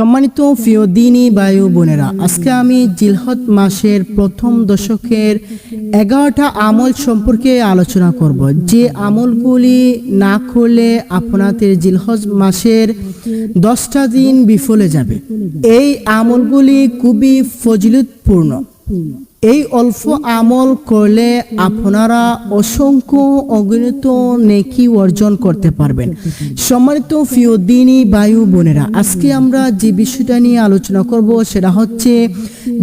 সম্মানিত প্রিয় দিনী বায়ু বোনেরা, আজকে আমি জিলহত মাসের প্রথম দশকের এগারোটা আমল সম্পর্কে আলোচনা করব। যে আমলগুলি না করলে আপনাদের জিলহজ মাসের দশটা দিন বিফলে যাবে। এই আমলগুলি খুবই ফজিলতপূর্ণ। এই অল্প আমল করলে আপনারা অসংখ্য অগণিত নেকি অর্জন করতে পারবেন। সম্মানিত প্রিয় দিনী বায়ু বোনেরা, আজকে আমরা যে বিষয়টা নিয়ে আলোচনা করব সেটা হচ্ছে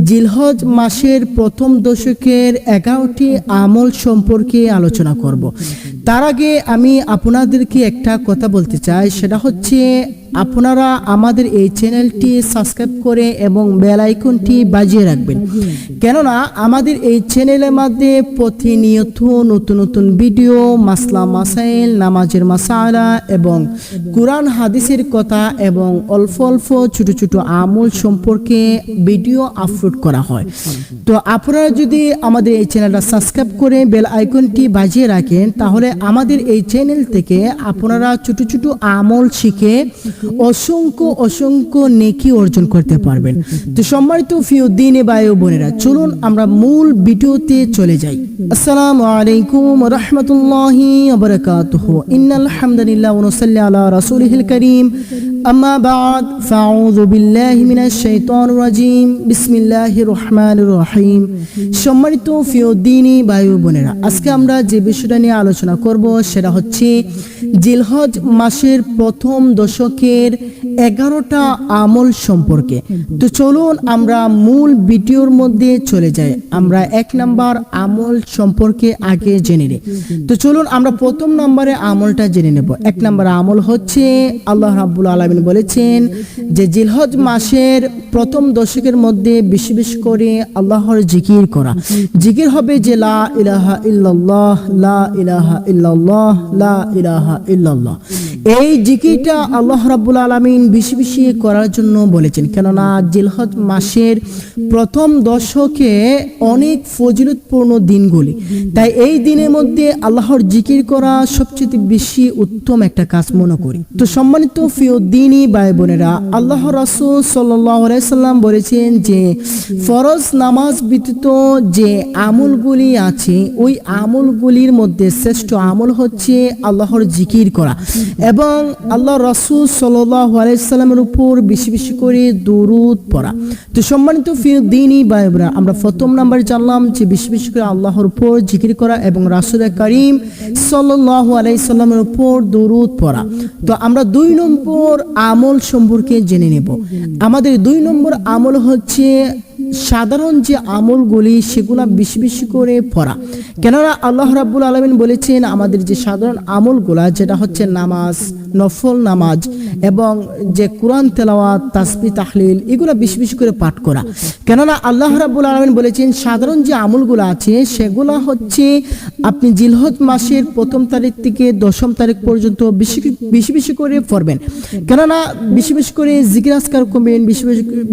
জিলহজ মাসের প্রথম দশকের এগারোটি আমল সম্পর্কে আলোচনা করব। তার আগে আমি আপনাদেরকে একটা কথা বলতে চাই, সেটা হচ্ছে আপনারা আমাদের এই চ্যানেলটি সাবস্ক্রাইব করে এবং বেল আইকনটি বাজিয়ে রাখবেন। কেননা আমাদের এই চ্যানেলের মধ্যে প্রতিনিয়ত নতুন নতুন ভিডিও, মাসলা মাসাইল, নামাজের মাসালা এবং কোরআন, হাদিসের কথা এবং অল্প অল্প ছোট ছোট আমল সম্পর্কে ভিডিও আপলোড করা হয়। তো আপনারা যদি আমাদের এই চ্যানেলটা সাবস্ক্রাইব করে বেল আইকনটি বাজিয়ে রাখেন, তাহলে আমাদের এই চ্যানেল থেকে আপনারা ছোট ছোট আমল শিখে অসংখ্য অসংখ্য নেকি অর্জন করতে পারবেন। তো সম্মানিত ফিও দিনে বায়ু বোনেরা, চলুন আমরা মূল ভিডিওতে চলে যাই। আসসালামু আলাইকুম রহমতুল্লাহি ইন্নাল হামদুলিল্লাহ ওয়া আলা রাসূলিহিল কারীম। আম্মা বাদ, ফাউযু বিল্লাহি মিনাশ শাইতানির রাজিম। বিসমিল্লাহির রহমানির রহিম। সম্মানিত বায়ু বোনেরা, আজকে আমরা যে বিষয়টা নিয়ে আলোচনা করব সেটা হচ্ছে জিলহজ মাসের প্রথম দশকের এগারোটা আমল সম্পর্কে। তো চলুন আমরা মূল ভিডিওর মধ্যে চলে যাই। আমরা এক নাম্বার আমল সম্পর্কে আগে জেনে নিই। তো চলুন আমরা প্রথম নম্বরে আমলটা জেনে নেব। এক নাম্বার আমল হচ্ছে, আল্লাহ রাব্বুল আলামিন বলেছেন যে জিলহজ মাসের প্রথম দশকের মধ্যে বেশি বেশি করে আল্লাহর জিকির করা। জিকির হবে যে লা ইলাহা ইল্লাল্লাহ, লা ইলাহা ইল্লাল্লাহ, লা ইলাহা ইল্লাল্লাহ। এই জিকিরটা আল্লাহ রাব্বুল আলামিন বেশি বেশি করার জন্য বলেছেন। কেননা জিলহজ মাসের প্রথম দশকে অনেক ফজিলতপূর্ণ দিনগুলি। তাই এই দিনের মধ্যে আল্লাহর জিকির করা সবচেয়ে বেশি উত্তম একটা কাজ মনে করি। তো সম্মানিত ফিও দিনী ভাই বোনেরা আল্লাহ রাসূল সাল্লাম বলেছেন যে, ফরজ নামাজ ব্যতীত যে আমলগুলি আছে, ওই আমলগুলির মধ্যে শ্রেষ্ঠ আমল হচ্ছে আল্লাহর জিকির করা। এবং আল্লাহ রাসূল সাল্লাল্লাহু আলাইহি সাল্লামের উপর বেশি বেশি করে দরুদ পড়া। তো সম্মানিত ফিও দিনী ভাই আমরা প্রথম নাম্বার জানলাম যে বেশি বেশি করে আল্লাহর উপর জিকির করা এবং রাসূল করিম সাল্লাল্লাহু আলাইহি সাল্লামের উপর দরুদ পড়া। তো আমরা দুই নম্বর আমল সম্পর্কে জেনে নেব। আমাদের দুই নম্বর আমল হচ্ছে সাধারণ যে আমলগুলি সেগুলা বেশি বেশি করে পড়া। কেননা আল্লাহ রাব্বুল আলমিন বলেছেন, আমাদের যে সাধারণ আমলগুলা, যেটা হচ্ছে নামাজ, নফল নামাজ এবং যে কোরআন, তেলাওয়াত তাসবি তাহলিল, এগুলো বেশি বেশি করে পাঠ করা। কেননা আল্লাহ রাব্বুল আলমিন বলেছেন, সাধারণ যে আমলগুলো আছে, সেগুলো হচ্ছে আপনি জিলহত মাসের প্রথম তারিখ থেকে দশম তারিখ পর্যন্ত বেশি বেশি বেশি করে পড়বেন। কেননা বেশি বেশি করে জিজ্ঞাসকার কমবেন, বেশি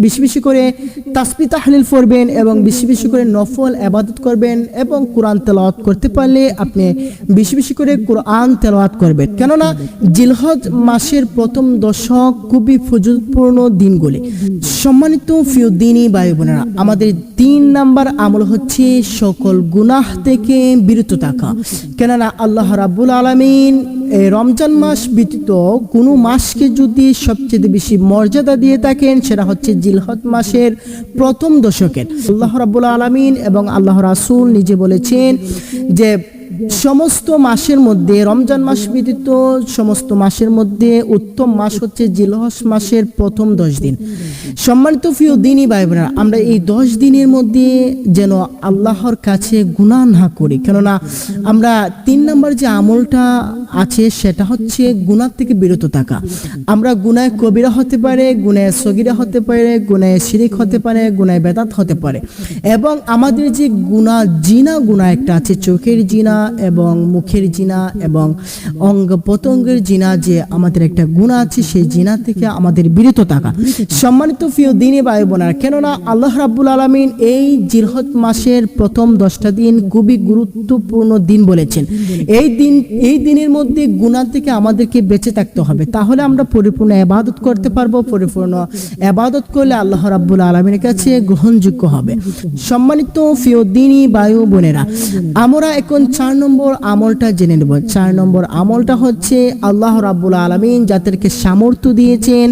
বেশি বেশি করে তাসবি তাহলিল পড়বেন এবং বেশি বেশি করে নফল, আবাদত করবেন এবং কোরআন তেলাওয়াত করতে পারলে আপনি বেশি বেশি করে কোরআন তেলাওয়াত করবেন। কেননা জিলহজ মাসের প্রথম দশক খুবই ফজলপূর্ণ দিনগুলি। সম্মানিত প্রিয় দিনই বোনেরা, আমাদের তিন নাম্বার আমল হচ্ছে সকল গুনাহ থেকে বিরত থাকা। কেননা আল্লাহ রাব্বুল আলামিন রমজান মাস ব্যতীত কোনো মাসকে যদি সবচেয়ে বেশি মর্যাদা দিয়ে থাকেন, সেটা হচ্ছে জিলহত মাসের প্রথম দশকের। আল্লাহ রাব্বুল আলামিন এবং আল্লাহ রাসূল নিজে বলেছেন যে সমস্ত মাসের মধ্যে, রমজান মাস ব্যতীত সমস্ত মাসের মধ্যে উত্তম মাস হচ্ছে জিলহস মাসের প্রথম দশ দিন। সম্মানিত প্রিয় দিনই ভাই বোনেরা আমরা এই দশ দিনের মধ্যে যেন আল্লাহর কাছে গুনাহ না করি। কেননা আমরা তিন নম্বর যে আমলটা আছে সেটা হচ্ছে গুণার থেকে বিরত থাকা। আমরা গুনায় কবিরা হতে পারে গুনায় সগিরা হতে পারে গুনায় শিরিক হতে পারে গুনায় বেদাত হতে পারে। এবং আমাদের যে গুনাহ, জিনা গুনাহ একটা আছে, চোখের জিনা এবং মুখের জিনা এবং অঙ্গ প্রত্যঙ্গের জিনা যে আমাদের একটা গুণ আছে, সেই জিনা থেকে আমাদের বিরত থাকা। সম্মানিত প্রিয় দিনে ভাই বোনার কেননা আল্লাহ রাব্বুল আলমিন এই জিরহত মাসের প্রথম দশটা দিন খুবই গুরুত্বপূর্ণ দিন বলেছেন। এই দিন, এই দিনের মধ্যে গুণা থেকে আমাদেরকে বেঁচে থাকতে হবে। তাহলে আমরা পরিপূর্ণ আবাদত করতে পারব, পরিপূর্ণ আবাদত করলে আল্লাহ রাব্বুল আলমিনের কাছে গ্রহণযোগ্য হবে। সম্মানিত প্রিয় দিনী বায়ু বোনেরা আমরা এখন চার নম্বর আমলটা জেনে নেব। চার নম্বর আমলটা হচ্ছে আল্লাহ রাব্বুল আলমিন যাদেরকে সামর্থ্য দিয়েছেন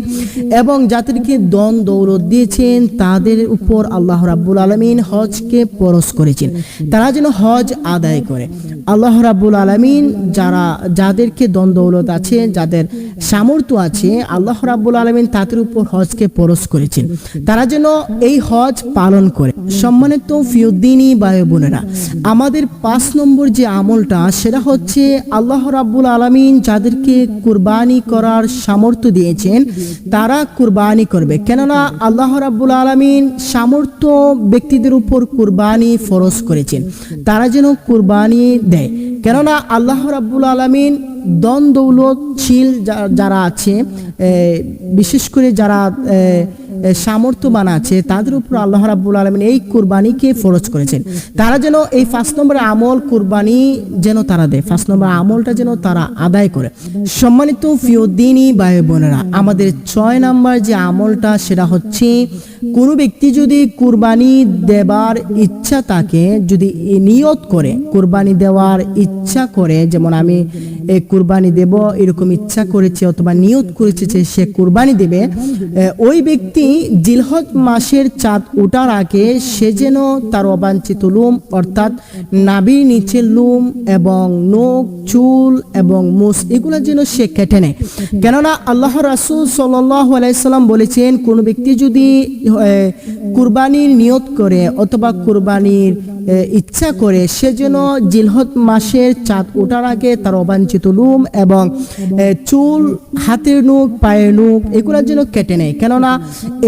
এবং যাদেরকে দন দৌলত দিয়েছেন, তাদের উপর আল্লাহ রাব্বুল আলমিন হজকে পরশ করেছেন। তারা যেন হজ আদায় করে। আল্লাহ রাব্বুল আলমিন যারা, যাদেরকে দন দৌলত আছে, যাদের সামর্থ্য আছে, আল্লাহ রাব্বুল আলমিন তাদের উপর হজকে পরশ করেছেন। তারা যেন এই হজ পালন করে। সম্মানিত ফিউদ্দিনী বায়ু বোনেরা আমাদের পাঁচ নম্বর যে আমলটা, সেটা হচ্ছে আল্লাহ রাব্বুল আলমিন যাদেরকে কুরবানি করার সামর্থ্য দিয়েছেন, তারা কুরবানি করবে। কেননা আল্লাহ রাব্বুল আলমিন সামর্থ্য ব্যক্তিদের উপর কুরবানি ফরজ করেছেন, তারা যেন কুরবানি দেয়। কেননা আল্লাহ রাব্বুল আলমিন দন দৌলতশীল যারা আছে বিশেষ করে যারা সামর্থ্যবান আছে, তাদের উপর আল্লাহ রাব্বুল আলমিন এই কুরবানিকে ফরজ করেছেন। তারা যেন এই পাঁচ নম্বর আমল কুরবানি যেন তারা দেয়, পাঁচ নম্বর আমলটা যেন তারা আদায় করে। সম্মানিত ফিওদ্দিনী ভাই বোনেরা, আমাদের ছয় নম্বর যে আমলটা, সেটা হচ্ছে, কোনো ব্যক্তি যদি কুরবানি দেবার ইচ্ছা থাকে, যদি নিয়ত করে, কুরবানি দেওয়ার ইচ্ছা করে, যেমন আমি কুরবানি দেব, এরকম ইচ্ছা করেছে অথবা নিয়ত করেছে যে সে কুরবানি দেবে ওই ব্যক্তি জিলহজ মাসের চাঁদ ওঠার আগে সে যেন তার অবাঞ্ছিত লুম, অর্থাৎ নাভির নিচের লুম এবং নখ, চুল এবং মুস, এগুলো যেন সে কেটে নেয়। কেননা আল্লাহ রাসুল সাল্লাহ বলেছেন, কোন ব্যক্তি যদি কুরবানির নিয়ত করে অথবা কুরবানির ইচ্ছা করে সে যেন জিলহত মাসের চাঁদ ওঠার আগে তার অবাঞ্ছিত লুম এবং চুল, হাতের নুখ, পায়ের নুখ এগুলো যেন কেটে নেয়। কেননা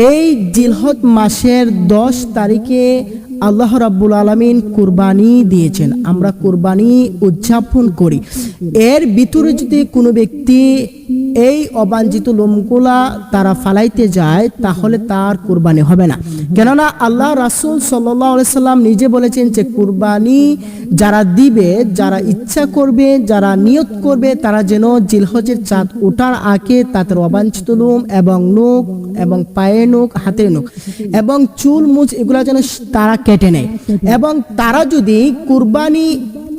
এই জিলহত মাসের দশ তারিখে আল্লাহ রাব্বুল আলমিন কুরবানি দিয়েছেন। আমরা কুরবানি উদযাপন করি। এর ভিতরে যদি কোনো ব্যক্তি এই অবাঞ্ছিত লোমগুলা তারা ফালাইতে যায়, তাহলে তার কুরবানি হবে না। কেননা আল্লাহ রাসুল সাল্লাম নিজে বলেছেন যে, কুরবানি যারা দিবে, যারা ইচ্ছা করবে, যারা নিয়ত করবে, তারা যেন জিলহজের চাঁদ ওঠার আগে তাদের অবাঞ্ছিত লোম এবং নখ এবং পায়ে নখ, হাতের নখ এবং চুল মুচ এগুলা যেন তারা কেটে নেয়। এবং তারা যদি কুরবানি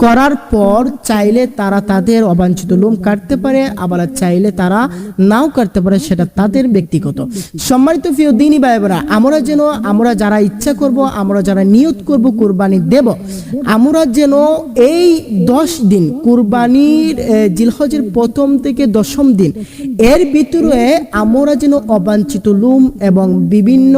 করার পর চাইলে তারা তাদের অবাঞ্ছিত লোম কাটতে পারে আবার চাইলে তারা নাও কাটতে পারে সেটা তাদের ব্যক্তিগত। সম্মানিত প্রিয় দিনী ভাই বোনেরা, আমরা যেন আমরা যারা ইচ্ছা করব আমরা যারা নিয়ত করব কুরবানি দেব আমরা যেন এই দশ দিন কুরবানির জিলহজের প্রথম থেকে দশম দিন এর ভিতরে আমরা যেন অবাঞ্ছিত লুম এবং বিভিন্ন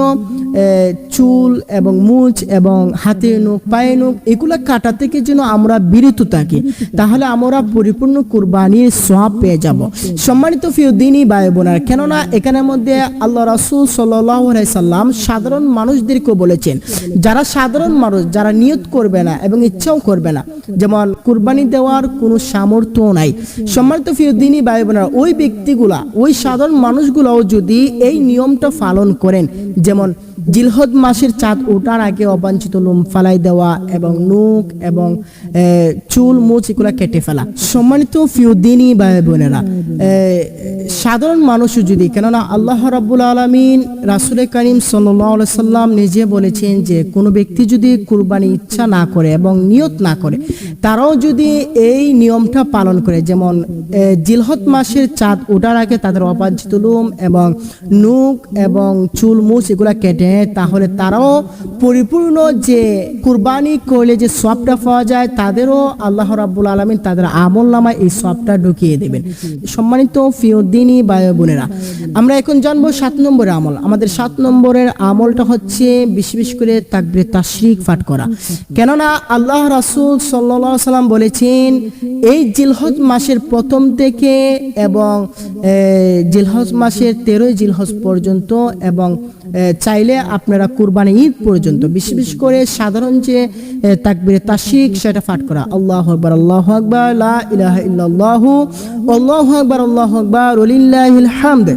চুল এবং মুচ এবং হাতের নখ পায়ে নখ এগুলো কাটা থেকে যেন আমরা বিরত থাকি। তাহলে আমরা পরিপূর্ণ কুরবানির সব পেয়ে যাব। সম্মানিত প্রিয় দিনী ভাই বোনার কেননা এখানের মধ্যে আল্লাহ রাসুল সাল্লাম সাধারণ মানুষদেরকে বলেছেন, যারা সাধারণ মানুষ, যারা নিয়ত করবে না এবং ইচ্ছাও করবে না, যেমন কুরবানি দেওয়ার কোনো সামর্থ্য নাই। সম্মানিত প্রিয় দিনী ভাই বোনারা ওই ব্যক্তিগুলা, ওই সাধারণ মানুষগুলাও যদি এই নিয়মটা পালন করেন, যেমন জিলহদ মাসের চাঁদ ওঠার আগে অবাঞ্ছিত লোম ফালাই দেওয়া এবং নখ এবং চুল, মুচ এগুলা কেটে ফেলা। সম্মানিত ফিউদ্দিনী ভাই বোনেরা সাধারণ মানুষও যদি, কেননা আল্লাহ রাব্বুল আলমিন রাসুল করিম সাল্লাহ সাল্লাম নিজে বলেছেন যে, কোনো ব্যক্তি যদি কুরবানি ইচ্ছা না করে এবং নিয়ত না করে, তারাও যদি এই নিয়মটা পালন করে, যেমন জিলহত মাসের চাঁদ ওঠার আগে তাদের অবাঞ্ছিত লোম এবং নুক এবং চুল, মুচ এগুলা কেটে তাহলে তারাও পরিপূর্ণ যে কুরবানি করলে যে সবটা পাওয়া যায় তাদেরও আল্লাহ রাব্বুল আলমিন তাদের আমল নামায় এই সবটা ঢুকিয়ে দেবেন। সম্মানিত ফিউদ্দিনী ভাই বোনেরা, আমরা এখন জানব সাত নম্বরের আমল। আমাদের সাত নম্বরের আমলটা হচ্ছে বেশি বেশি করে তাকবির তাশরিক পাঠ করা। কেননা আল্লাহ রাসূল আলাইহি সাল্লাম বলেছেন, এই জিলহজ মাসের প্রথম থেকে এবং জিলহজ মাসের তেরোই জিলহজ পর্যন্ত এবং চাইলে আপনারা কুরবানি ঈদ পর্যন্ত, বিশেষ করে সাধারণ যে তাকবির তাশরিক সেটা পাঠ করা। করা আল্লাহ আকবার আল্লাহ আকবার ইল্লাল্লাহু, আল্লাহু আকবার আল্লাহু আকবার হামদ।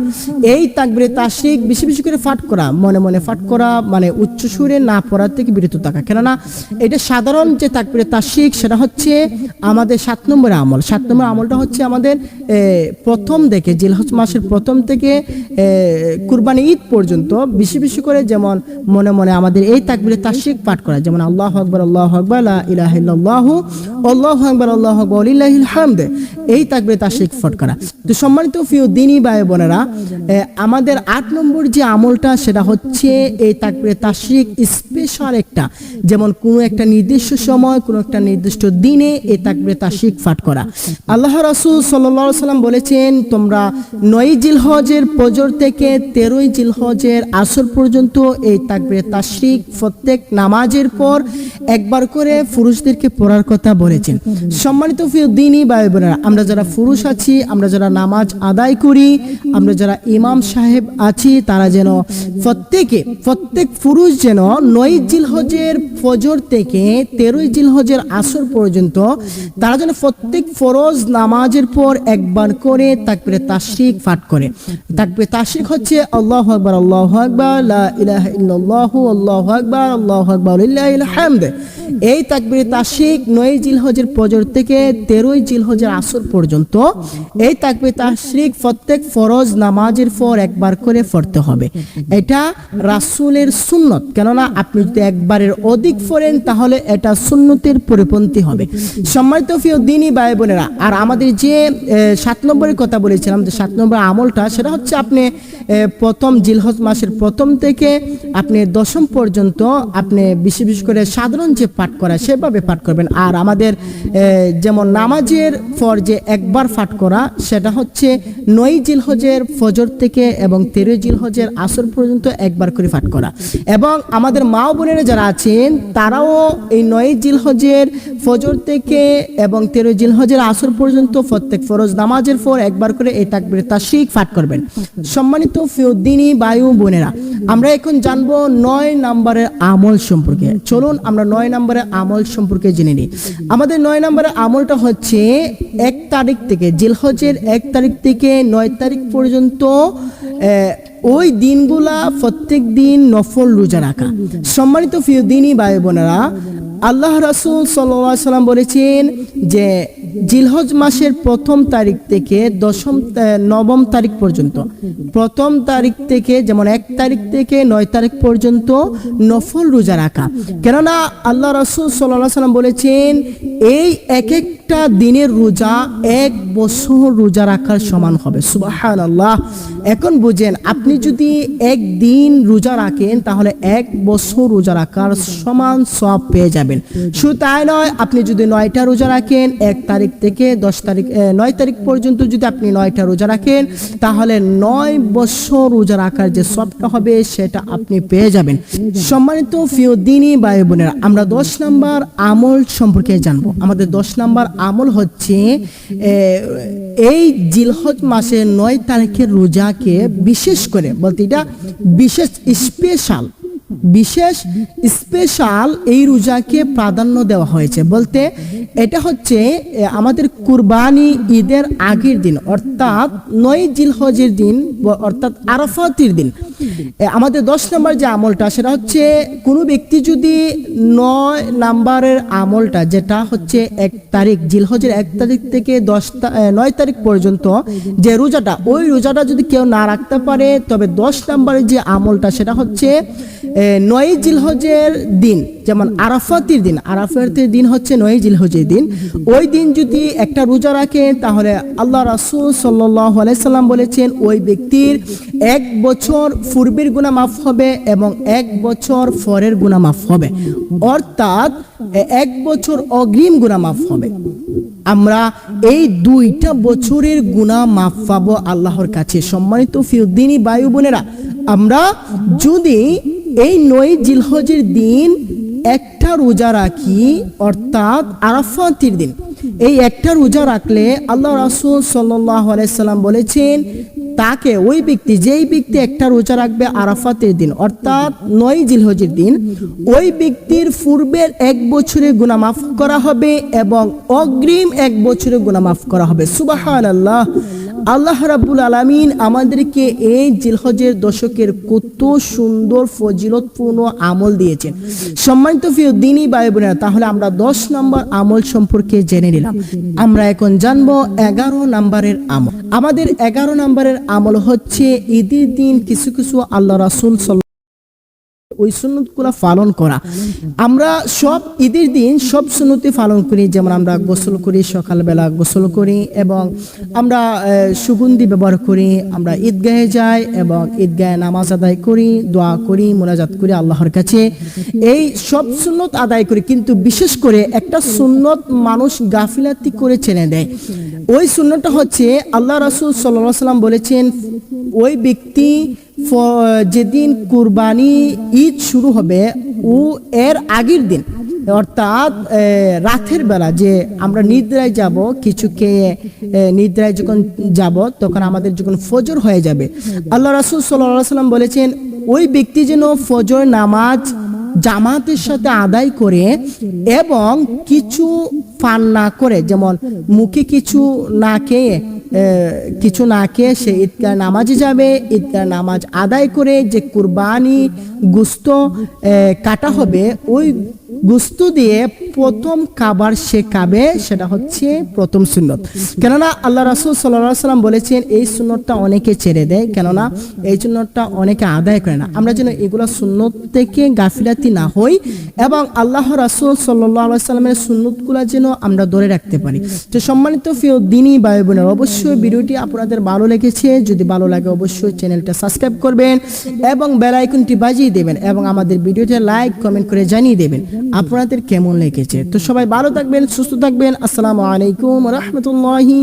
এই তাকবীরে তাশরিক বেশি বেশি করে পাঠ করা, মনে মনে পাঠ করা মানে উচ্চ সুরে না পড়ার থেকে বিরত থাকা। কেননা এটা সাধারণ যে তাকবীরে তাশরিক, সেটা হচ্ছে আমাদের সাত নম্বর আমল। সাত নম্বর আমলটা হচ্ছে আমাদের প্রথম থেকে, জিলহজ মাসের প্রথম থেকে কুরবানি ঈদ পর্যন্ত বেশি বেশি করে যেমন মনে মনে আমাদের এই তাকবীরে তাশরিক পাঠ করা। যেমন আল্লাহ আকবার আল্লাহ আকবার ইলাহা আমাদের আট নম্বর যে আমলটা, সেটা হচ্ছে এই তাশরিক স্পেশাল একটা। যেমন একটা নির্দিষ্ট সময় একটা নির্দিষ্ট দিনে এই তাশরিক পাঠ করা। আল্লাহ রাসূল সাল্লাম বলেছেন, তোমরা নয় জিলহজের পজর থেকে তেরোই জিলহজের আসর পর্যন্ত এই তাকবীরে তাশরিক প্রত্যেক নামাজের পর একবার করে পুরুষদেরকে পড়ার কথা বলেছেন। সম্মানিত দিনই ভাই বোনেরা, আমরা যারা পুরুষ আছি, আমরা যারা নামাজ আদায় করি, আমরা যারা ইমাম সাহেব আছি, তারা যেন প্রত্যেকে, প্রত্যেক পুরুষ যেন নয় জিলহজের ফজর থেকে তেরোই জিলহজের আসর পর্যন্ত তারা যেন প্রত্যেক ফরজ নামাজের পর একবার করে তাকবিরে তাশরিক পাঠ করে। তাকবিরে তাশরিক হচ্ছে আল্লাহু আকবার আল্লাহু আকবার, লা ইলাহা ইল্লাল্লাহু, আল্লাহু আকবার আল্লাহু আকবার, লিল্লাহিল হামদ। এই তাকবিরে তাশরিক নয় জিলহজের ফজর থেকে তেরোই জিলহজের আসর পর্যন্ত এই তাকবিরে তাশরিক প্রত্যেক ফরজ নামাজের পর একবার করে পড়তে হবে। এটা রাসূলের সুন্নত। কেননা আপনি যদি একবারের অধিক পড়েন, তাহলে এটা সুন্নতের পরিপন্থী হবে। সম্মানিত প্রিয় দিনই ভাই বোনেরা আর আমাদের যে সাত নম্বরের কথা বলেছিলাম, যে সাত নম্বর আমলটা, সেটা হচ্ছে আপনি প্রথম জিলহজ মাসের প্রথম থেকে আপনি দশম পর্যন্ত আপনি বিশেষ বিশেষ করে সাধারণ যে পাঠ করা, সেভাবে পাঠ করবেন। আর আমাদের যেমন নামাজের পর যে একবার পাঠ করা, সেটা হচ্ছে নয় জিলহজের ফজর থেকে এবং তেরো জিলহজের আসর পর্যন্ত একবার করে ফাট করা। এবং আমাদের মা বোনেরা যারা আছেন, তারাও এই নয় জিলহজের ফজর থেকে এবং তেরো জিলহজের আসর পর্যন্ত প্রত্যেক ফরজ নামাজের পর একবার করে এই তাকবির তাশরিক পাঠ করবেন। সম্মানিত ফিউদ্দিনী বায়ু বোনেরা আমরা এখন জানব নয় নম্বরের আমল সম্পর্কে। চলুন আমরা নয় নম্বরের আমল সম্পর্কে জেনে নিই। আমাদের নয় নম্বরের আমলটা হচ্ছে এক তারিখ থেকে জিলহজের এক তারিখ থেকে নয় তারিখ পর্যন্ত ওই দিনগুলা প্রত্যেক দিন নফল রোজা রাখা। সম্মানিত প্রিয় দিনই ভাই বোনেরা আল্লাহ রাসূল আলাইহি সাল্লাম বলেছেন যে জিলহজ মাসের প্রথম তারিখ থেকে দশম নবম তারিখ পর্যন্ত। প্রথম তারিখ থেকে যেমন এক তারিখ থেকে নয় তারিখ পর্যন্ত নফল রোজা রাখা। কেননা আল্লাহ রাসূল আলাইহি সাল্লাম বলেছেন, এই এক একটা দিনের রোজা এক বছর রোজা রাখার সমান হবে। সুবাহান আল্লাহ এখন বুঝেন, আপনি যদি একদিন রোজা রাখেন, তাহলে এক বছর রোজা রাখার সমান সব পেয়ে যাবেন। শুধু তাই নয়, আপনি যদি নয়টা রোজা রাখেন, এক তারিখ থেকে দশ তারিখ নয় তারিখ পর্যন্ত যদি আপনি নয়টা রোজা রাখেন, তাহলে নয় বছর রোজা রাখার যে সবটা হবে, সেটা আপনি পেয়ে যাবেন। সম্মানিত প্রিয় দিনী ভাই বোনেরা, আমরা দশ নাম্বার আমল সম্পর্কে জানব। আমাদের দশ নাম্বার আমল হচ্ছে এই জিলহজ মাসের নয় তারিখের রোজাকে বিশেষ করে, বলতে এটা বিশেষ স্পেশাল বিশেষ স্পেশাল এই রোজাকে প্রাধান্য দেওয়া হয়েছে। বলতে এটা হচ্ছে আমাদের কুরবানি ঈদের আগের দিন, অর্থাৎ নয় জিলহজের দিন অর্থাৎ আরাফাতের দিন। আমাদের দশ নম্বর যে আমলটা, সেটা হচ্ছে কোনো ব্যক্তি যদি নয় নাম্বারের আমলটা, যেটা হচ্ছে এক তারিখ, জিলহজের এক তারিখ থেকে দশ নয় তারিখ পর্যন্ত যে রোজাটা, ওই রোজাটা যদি কেউ না রাখতে পারে, তবে দশ নম্বরের যে আমলটা, সেটা হচ্ছে নয় জিলহজের দিন, যেমন আরাফাতের দিন আরাফাতের দিন হচ্ছে নয় জিলহজের দিন। ওই দিন যদি একটা রোজা রাখে তাহলে আল্লাহ রাসূল সাল্লাল্লাহু আলাইহি সাল্লাম বলেছেন, ওই ব্যক্তির এক বছর পূর্বের গুনাহ মাফ হবে এবং এক বছর পরের গুনাহ মাফ হবে। অর্থাৎ এক বছর অগ্রিম গুনাহ মাফ হবে। আমরা এই দুইটা বছরের গুনাহ মাফ পাবো আল্লাহর কাছে। সম্মানিত ফিউদ্দিনী বায়ু বোনেরা, আমরা যদি এই নয় জিলহজের দিন একটা রোজা রাখি, অর্থাৎ আরাফাতের দিন। এই একটা রোজা রাখলে আল্লাহ রাসূল সাল্লাম বলেছেন, তাকে ওই ব্যক্তি, যেই ব্যক্তি একটা রোজা রাখবে আরাফাতের দিন, অর্থাৎ নয় জিলহজের দিন, ওই ব্যক্তির পূর্বের এক বছরের গুনাহ মাফ করা হবে এবং অগ্রিম এক বছরের গুনাহ মাফ করা হবে। সুবাহান আল্লাহ আল্লাহ রাব্বুল আলামিন আমাদেরকে এই জিলহজের দশকের কত সুন্দর ফজিলতপূর্ণ আমল দিয়েছেন। সম্মানিত ফিউ দিনই বায়ু বোনেরা, তাহলে আমরা দশ নম্বর আমল সম্পর্কে জেনে নিলাম। আমরা এখন জানব এগারো নম্বরের আমল। আমাদের এগারো নম্বরের আমল হচ্ছে ঈদের দিন কিছু কিছু আল্লাহ রাসুল ওই সুন্নতগুলো পালন করা। আমরা সব ঈদের দিন সব সুন্নতি পালন করি, যেমন আমরা গোসল করি, সকালবেলা গোসল করি এবং আমরা সুগন্ধি ব্যবহার করি, আমরা ঈদগাহে যাই এবং ঈদগাহে নামাজ আদায় করি, দোয়া করি, মোনাজাত করি আল্লাহর কাছে। এই সব সুন্নত আদায় করি, কিন্তু বিশেষ করে একটা সুন্নত মানুষ গাফিলাতি করে ছেড়ে দেয়। ওই সুন্নতটা হচ্ছে আল্লাহ রাসুল সাল্লাহ সাল্লাম বলেছেন, ওই ব্যক্তি যেদিন কুরবানি ঈদ শুরু হবে, ও এর আগের দিন, অর্থাৎ রাতের বেলা যে আমরা নিদ্রায় যাব, কিছু খেয়ে নিদ্রায় যখন যাব, তখন আমাদের যখন ফজর হয়ে যাবে। আল্লাহ রাসুল সাল্লাহ সাল্লাম বলেছেন, ওই ব্যক্তি যেন ফজর নামাজ জামাতের সাথে আদায় করে এবং কিছু পান না করে, যেমন মুখে কিছু না খেয়ে কিছু না খেয়ে সে ঈদগাহ নামাজে যাবে, ঈদগাহ নামাজ আদায় করে যে কুরবানি গুস্ত কাটা হবে, ওই গুস্ত দিয়ে প্রথম কাবার সে খাবে সেটা হচ্ছে প্রথম সুন্নত। কেননা আল্লাহ রাসুল সাল্লাহ সাল্লাম বলেছেন, এই সুন্নতটা অনেকে ছেড়ে দেয়, কেননা এই সুন্নতটা অনেকে আদায় করে না। আমরা যেন এগুলো সুন্নত থেকে গাফিলাতি না হই এবং আল্লাহ রাসুল সাল্লাহ সাল্লামের সুন্নতগুলা যেন আমরা ধরে রাখতে পারি। তো সম্মানিত প্রিয় দিনই বায়ু বোনের, অবশ্যই ভিডিওটি আপনাদের ভালো লেগেছে। যদি ভালো লাগে, অবশ্যই চ্যানেলটা সাবস্ক্রাইব করবেন এবং বেল আইকনটি বাজিয়ে দেবেন এবং আমাদের ভিডিওটা লাইক, কমেন্ট করে জানিয়ে দেবেন। আপনাদের কেমন লেগেছে? তো সবাই ভালো থাকবেন সুস্থ থাকবেন। আসসালামু আলাইকুম রহমতুল্লাহি